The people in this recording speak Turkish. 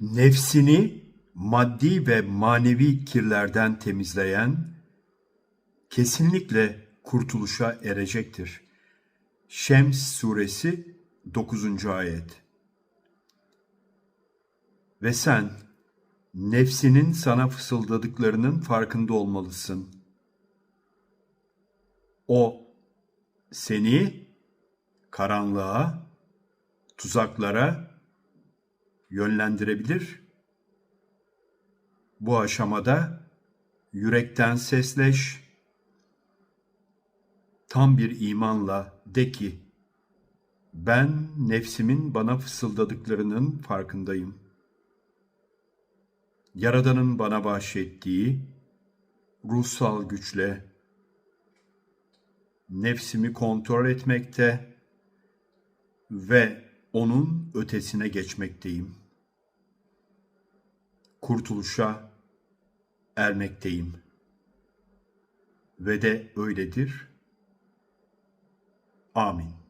nefsini maddi ve manevi kirlerden temizleyen kesinlikle kurtuluşa erecektir. Şems suresi 9. ayet. Ve sen nefsinin sana fısıldadıklarının farkında olmalısın. O seni karanlığa, tuzaklara yönlendirebilir. Bu aşamada yürekten sesleş, tam bir imanla de ki, ben nefsimin bana fısıldadıklarının farkındayım. Yaradan'ın bana bahşettiği ruhsal güçle nefsimi kontrol etmekte ve onun ötesine geçmekteyim. Kurtuluşa ermekteyim. Ve de öyledir. Amin.